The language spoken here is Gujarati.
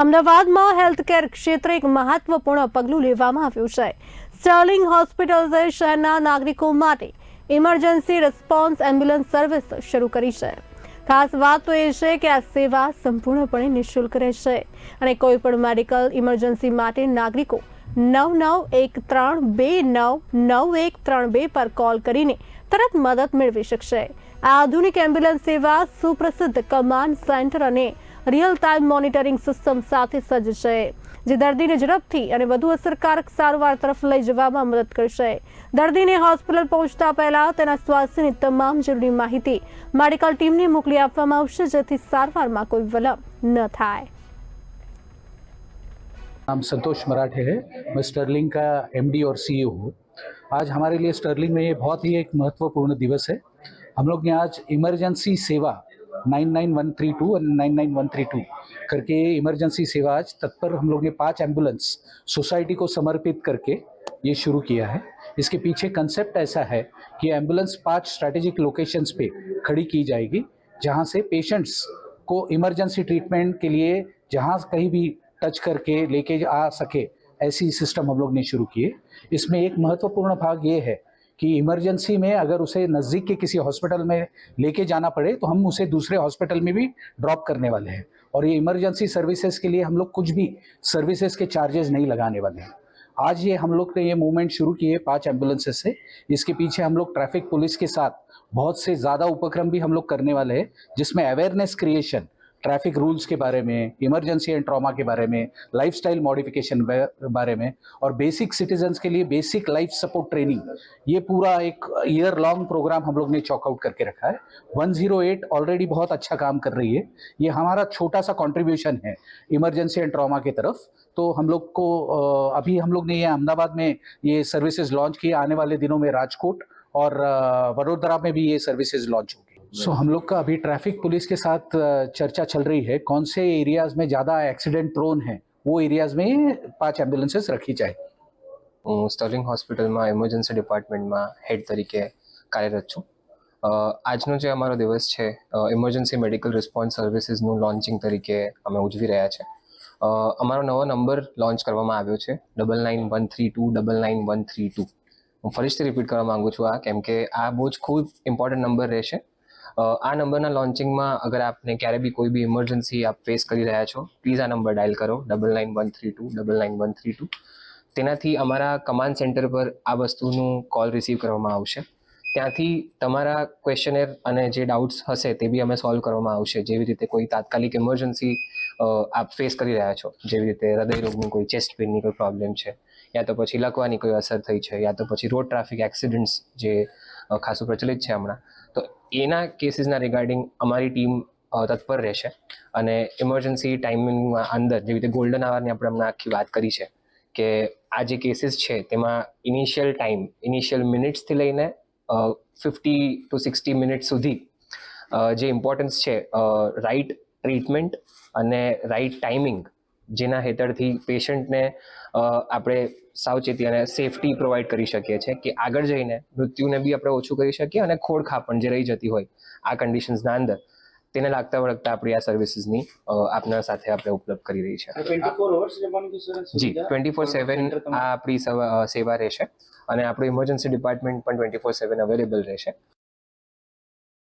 અમદાવાદમાં હેલ્થકેર ક્ષેત્રે એક મહત્વપૂર્ણ પગલું લેવામાં આવ્યું છે સ્ટર્લિંગ હોસ્પિટલ્સે શહેરના નાગરિકો માટે ઇમરજન્સી રિસ્પોન્સ એમ્બ્યુલન્સ સર્વિસ શરૂ કરી છે ખાસ વાત તો એ છે કે આ સેવા સંપૂર્ણપણે નિઃશુલ્ક રહેશે અને કોઈપણ મેડિકલ ઇમરજન્સી માટે નાગરિકો નવ નવ એક ત્રણ બે નવ નવ એક ત્રણ બે પર કોલ કરીને તરત મદદ મેળવી શકશે આ આધુનિક એમ્બ્યુલન્સ સેવા સુપ્રસિદ્ધ કમાન્ડ સેન્ટર અને રિયલ ટાઈમ મોનિટરિંગ સિસ્ટમ સાથે સજ્જ છે જે દર્દીને ઝડપથી અને વધુ અસરકારક સારવાર તરફ લઈ જવામાં મદદ કરશે દર્દીને હોસ્પિટલ પહોંચતા પહેલા તેના સ્વાસ્થ્યની તમામ જરૂરી માહિતી મેડિકલ ટીમને મોકલી આપવામાં આવશે જેથી સારવારમાં કોઈ વિલંબ ન થાય नाम संतोष मराठे है मैं स्टर्लिंग का एमडी और सीईओ हूँ आज हमारे लिए स्टर्लिंग में ये बहुत ही एक महत्वपूर्ण दिवस है हम लोग ने आज इमरजेंसी सेवा 99132 और 99132 करके इमरजेंसी सेवा आज तत्पर हम लोग ने पांच एम्बुलेंस सोसाइटी को समर्पित करके ये शुरू किया है इसके पीछे कंसेप्ट ऐसा है कि एम्बुलेंस पांच स्ट्रैटेजिक लोकेशंस पे खड़ी की जाएगी जहाँ से पेशेंट्स को इमरजेंसी ट्रीटमेंट के लिए जहाँ कहीं भी टच करके लेके आ सके ऐसी सिस्टम हम लोग ने शुरू किए इसमें एक महत्वपूर्ण भाग ये है कि इमरजेंसी में अगर उसे नज़दीक के किसी हॉस्पिटल में लेके जाना पड़े तो हम उसे दूसरे हॉस्पिटल में भी ड्रॉप करने वाले हैं और ये इमरजेंसी सर्विसेज के लिए हम लोग कुछ भी सर्विसेज के चार्जेस नहीं लगाने वाले हैं आज ये हम लोग ने ये मूवमेंट शुरू किए पाँच एम्बुलेंसेज से इसके पीछे हम लोग ट्रैफिक पुलिस के साथ बहुत से ज़्यादा उपक्रम भी हम लोग करने वाले हैं जिसमें अवेयरनेस क्रिएशन ट्रैफिक रूल्स के बारे में इमरजेंसी एंड ट्रॉमा के बारे में लाइफ स्टाइल मॉडिफिकेशन बारे में और बेसिक सिटीजन्स के लिए बेसिक लाइफ सपोर्ट ट्रेनिंग ये पूरा एक ईयर लॉन्ग प्रोग्राम हम लोग ने चॉकआउट करके रखा है 108 ऑलरेडी बहुत अच्छा काम कर रही है ये हमारा छोटा सा कॉन्ट्रीब्यूशन है इमरजेंसी एंड ट्रामा की तरफ तो हम लोग को अभी हम लोग ने ये अहमदाबाद में ये सर्विसेज लॉन्च किए आने वाले दिनों में राजकोट और वडोदरा में भी ये सर्विसेज लॉन्च होगी સો હમ લોકો કા અભી ટ્રાફિક પોલીસ કે સાથ ચર્ચા ચલ રહી હે કонસે એરિયાઝ મે જ્યાદા એક્સિડન્ટ પ્રોન હે વો એરિયાઝ મે પાંચ એમ્બ્યુલન્સીસ રાખી ચાહી સ્ટર્લિંગ હોસ્પિટલ માં ઇમરજન્સી ડિપાર્ટમેન્ટ માં હેડ તરીકે કાર્યરત છું આજ નો જે અમારો દિવસ છે ઇમરજન્સી મેડિકલ રિસ્પોન્સ સર્વિસિસ નો લાંચિંગ તરીકે અમે ઉજી રહ્યા છે અમારો નવો નંબર લોન્ચ કરવામાં આવ્યો છે 9913299132 હું ફરીથી રિપીટ કરવા માંગુ છું આ કેમ કે આ બહુ જ ખુબ ઇમ્પોર્ટન્ટ નંબર રહેશે આ નંબરના લોન્ચિંગમાં અગર આપને ક્યારે બી કોઈ બી ઇમરજન્સી આપ ફેસ કરી રહ્યા છો પ્લીઝ આ નંબર ડાયલ કરો double nine one three two double nine one three two તેનાથી અમારા કમાન્ડ સેન્ટર પર આ વસ્તુનું કોલ રિસીવ કરવામાં આવશે ત્યાંથી તમારા ક્વેશ્ચનેર અને જે ડાઉટ્સ હશે તે બી અમે સોલ્વ કરવામાં આવશે જેવી રીતે કોઈ તાત્કાલિક ઇમરજન્સી આપ ફેસ કરી રહ્યા છો જેવી રીતે હૃદય રોગની કોઈ ચેસ્ટ પેનની કોઈ પ્રોબ્લેમ છે યા તો પછી લકવાની કોઈ અસર થઈ છે યા તો પછી રોડ ટ્રાફિક એક્સિડન્ટ્સ જે ખાસું પ્રચલિત છે હમણાં તો એના કેસીસના રિગાર્ડિંગ અમારી ટીમ તત્પર રહેશે અને ઇમરજન્સી ટાઈમિંગમાં અંદર જેવી રીતે ગોલ્ડન આવરની આપણે હમણાં આખી વાત કરી છે કે આ જે કેસીસ છે તેમાં ઇનિશિયલ ટાઈમ ઇનિશિયલ મિનિટ્સથી લઈને ફિફ્ટી ટુ સિક્સટી મિનિટ સુધી જે ઇમ્પોર્ટન્સ છે રાઈટ ટ્રીટમેન્ટ અને રાઈટ ટાઈમિંગ જેના હેઠળથી પેશન્ટને આપણે સાવચેતી અને સેફટી પ્રોવાઈડ કરી શકીએ છીએ કે આગળ જઈને મૃત્યુને બી આપણે ઓછું કરી શકીએ અને પણ જે રહી જતી હોય આ કન્ડિશન્સના અંદર તેને લાગતા વળગતા આપણી આ સર્વિસીસની આપના સાથે આપણે ઉપલબ્ધ કરી રહી છે જી ટ્વેન્ટી ફોર સેવન આ આપણી સેવા રહેશે અને આપણું ઇમરજન્સી ડિપાર્ટમેન્ટ પણ ટ્વેન્ટી ફોર સેવન અવેલેબલ રહેશે